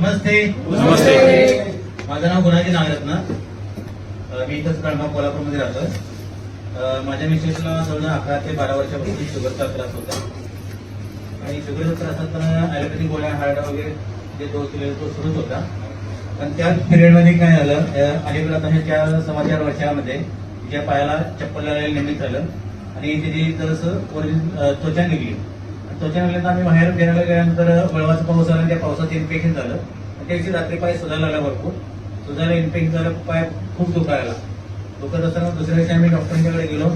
नमस्ते. नमस्ते. माझं नाव गुणाजी नागरत्न. मी इथंच कळमा कोल्हापूरमध्ये राहतो माझ्या मिसेसला जवळ अकरा ते बारा वर्षापासून शुगरचा त्रास होता आणि शुगरचा त्रास असताना ॲलोपॅथिक गोळ्या हार्ड वगैरे जे डोस दिलेला तो सुरूच होता. पण त्या पिरियडमध्ये काय झालं अलीकडे आता हे त्या सव्वा चार वर्षामध्ये तिच्या पायाला चप्पल लागायला निमित्त झालं. आणि तिची जरासं त्वचा निघली. त्याच्यानंतर आम्ही बाहेर फिरायला गेल्यानंतर वळवाचं पाऊस आला त्या पावसाचं इन्फेक्शन झालं. आणि रात्री पाय सुधारला लागला भरपूर. सुधारला इन्फेक्शन झालं पाय खूप दुखायला. दुखत असताना दुसऱ्या दिवशी आम्ही डॉक्टरांच्याकडे गेलो.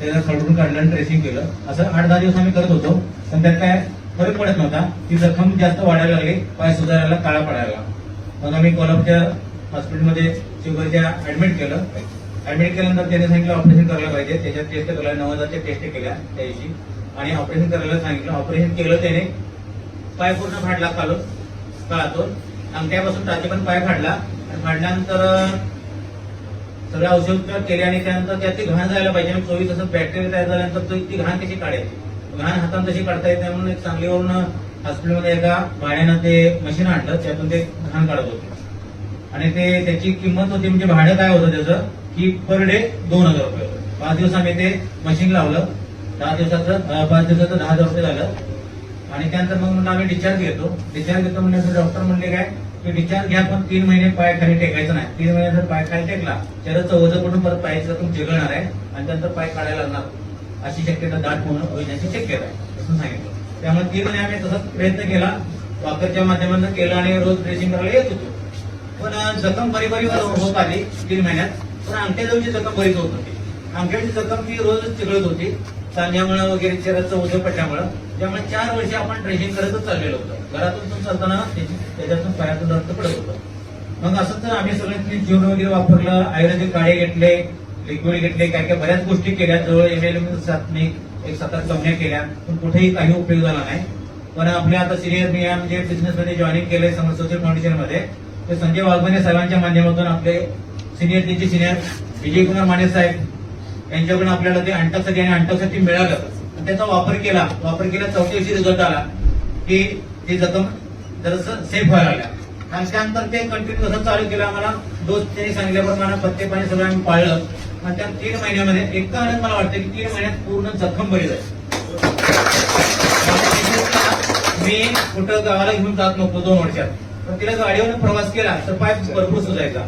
त्याला खडून काढलं आणि ड्रेसिंग केलं. असं आठ दहा दिवस आम्ही करत होतो. पण त्यात काय फरक पडत नव्हता. ती जखम जास्त वाढायला लागली. पाय सुधारायला काळा पडायला मग आम्ही कोल्हापूरच्या हॉस्पिटलमध्ये शुगरच्या ऍडमिट केलं. ऍडमिट केल्यानंतर त्याने सांगितलं ऑपरेशन करायला पाहिजे. त्याच्यात टेस्ट करायला नऊ हजारच्या टेस्ट केल्या त्या दिवशी. आणि ऑपरेशन करायला सांगितलं. ऑपरेशन केलं त्याने. पाय पूर्ण फाडला कालो काळातून. अंगठ्यापासून टाचे पण पाय फाडला. आणि फाडल्यानंतर सगळे औषधोपचार केले आणि त्यानंतर त्याची घाण जायला पाहिजे. आणि चोवीस तासात बॅक्टेरिया तयार झाल्यानंतर ती घाण कशी काढायची घाण हाताने तशी काढता येत नाही म्हणून एक सांगलीवरून हॉस्पिटलमध्ये एका भाड्यानं ते मशीन आणलं. त्यातून ते घाण काढत होते. आणि ते त्याची किंमत होती म्हणजे भाडं काय होतं त्याचं? की पर डे दोन हजार रुपये होतं. पाच दिवस आम्ही ते मशीन लावलं. दहा दिवसाचं पाच दिवसाचं दहा हजार झालं आणि त्यानंतर मग म्हणलं आम्ही डिस्चार्ज घेतो. डिस्चार्ज घेतो म्हणजे डॉक्टर म्हणले काय की डिस्चार्ज घ्या पण तीन महिने पाय खाली टेकायचं नाही. तीन महिने जर पाय खाली टेकला तर चौदा पडून परत पायाचं तुम चिघळणार आहे आणि त्यानंतर पाय काढायला लागणार. अशी शक्यता दाट होणं होण्याची शक्यता आहे असं सांगितलं. त्यामुळे तीन महिने आम्ही तसाच प्रयत्न केला. वाकरच्या माध्यमातून केला आणि रोज ड्रेसिंग करायला येत होतो. पण जखम बरी बरी होत आली तीन महिन्यात. पण अंगठ्या जवळची जखम बरीच होत होती. अंगठ्याची जखम ती रोजच चिघळत होती. सांध्यामुळे वगैरे शरीराचं ओझं पडल्यामुळं त्यामुळे चार वर्ष आपण ड्रेसिंग करतच चाललेलो होतो. घरातून पण चालताना त्याच्यातून पायातून रक्त पडत होतं. मग असं तर आम्ही सगळ्यांनी जीवन वगैरे वापरलं आयुर्वेदिक काळे घेतले लिक्विड घेतले काय काय बऱ्याच गोष्टी केल्या. जवळ एम एल सातने एक सात आठ कंपन्या केल्या. पण कुठेही काही उपयोग झाला नाही. पण आपल्या आता सिनियर मी म्हणजे बिझनेसमध्ये जॉईनिंग केलंय समर सोशल फाउंडेशनमध्ये ते संजय वाघमाने साहेबांच्या माध्यमातून आपले सिनियर त्यांचे सिनियर विजय कुमार माने साहेब यांच्याकडून आपल्याला ते अंटासाठी आणि अंटासाठी मिळालं. त्याचा वापर केला. वापर केला चौथ्या दिवशी रिझल्ट आला. की ती जखम जरासं सेफ व्हायला लागल्या आणि त्यानंतर ते कंटिन्यू कसं चालू केलं. आम्हाला डोस त्यांनी सांगितल्याप्रमाणे पत्ते पाणी सगळं आम्ही पाळलं. आणि त्या तीन महिन्यामध्ये एक आनंद मला वाटतं की तीन महिन्यात पूर्ण जखम बरी जाईल मी कुठं गावाला घेऊन जात नव्हतो दोन वर्षात. पण तिला गाडीवर प्रवास केला. तर पाय भरपूर सुजायचा.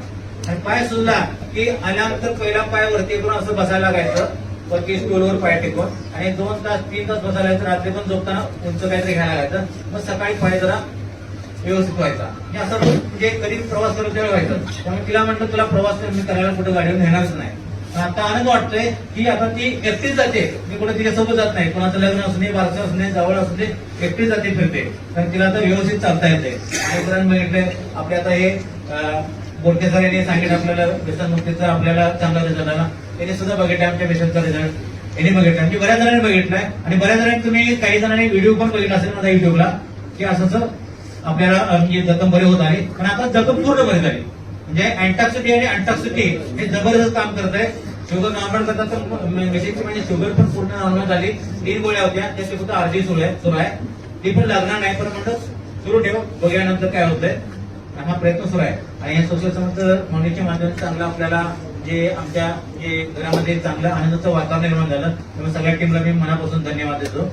आणि पाय सुद्धा की आल्यानंतर पहिला पाय वरती करून असं बसायला लागायचं. वरती स्टूलवर पाय टेकून. आणि दोन तास तीन तास बसायला लागायचं. रात्री पण झोपताना उंच काहीतरी घ्यायला लागायचं. मग सकाळी पाय जरा व्यवस्थित व्हायचा. हे असं म्हणजे कधी प्रवास करत त्यावेळी व्हायचं. त्यामुळे तिला म्हटलं तुला प्रवास मी करायला कुठं गाडीवर नेणारच नाही. आता आनंद वाटतोय की आता ती एकटीच जाते. मी कुठे तिच्यासोबत जात नाही. कोणाचं लग्न असू नये बारसं असू नये जवळ असू नये एकटीच जाते फिरते. कारण तिला आता व्यवस्थित चालता येते आपले बघितलंय आपल्या आता हे बोडके सर यांनी सांगितलं आपल्याला व्यसन मुक्तीचा आपल्याला चांगला रिझल्ट आला त्यांनी सुद्धा बघितलं आमच्या पेशंटचा रिझल्ट यांनी बघितलं. म्हणजे बऱ्याच जणांनी बघितलाय आणि बऱ्याच जणांनी तुम्ही काही जणांनी व्हिडिओ पण बघितला असेल माझ्या युट्यूबला की असं आपल्याला म्हणजे जखम बरे होत आली पण आता जखम पूर्ण बरे झाले. म्हणजे अँटॉक्सिटी आणि अँटॉक्सिटी हे जबरदस्त काम करत आहे. शुगर नॉर्मल करतात तर मेसेजची म्हणजे शुगर पण पूर्ण नॉर्मल झाली. तीन गोळ्या होत्या. त्याची फक्त अर्धी सुरू आहे सुरू आहे. ती पण लागणार नाही पण म्हणलं सुरू ठेव. बघ्यानंतर काय होतंय. हा प्रयत्न सुरू आहे. आणि या सोशल समर्थ फाउंडेशनच्या माध्यमातून चांगलं आपल्याला जे आमच्या जे घरामध्ये चांगलं आनंदाचं वातावरण निर्माण झालं त्यामुळे सगळ्या टीमला मी मनापासून धन्यवाद देतो.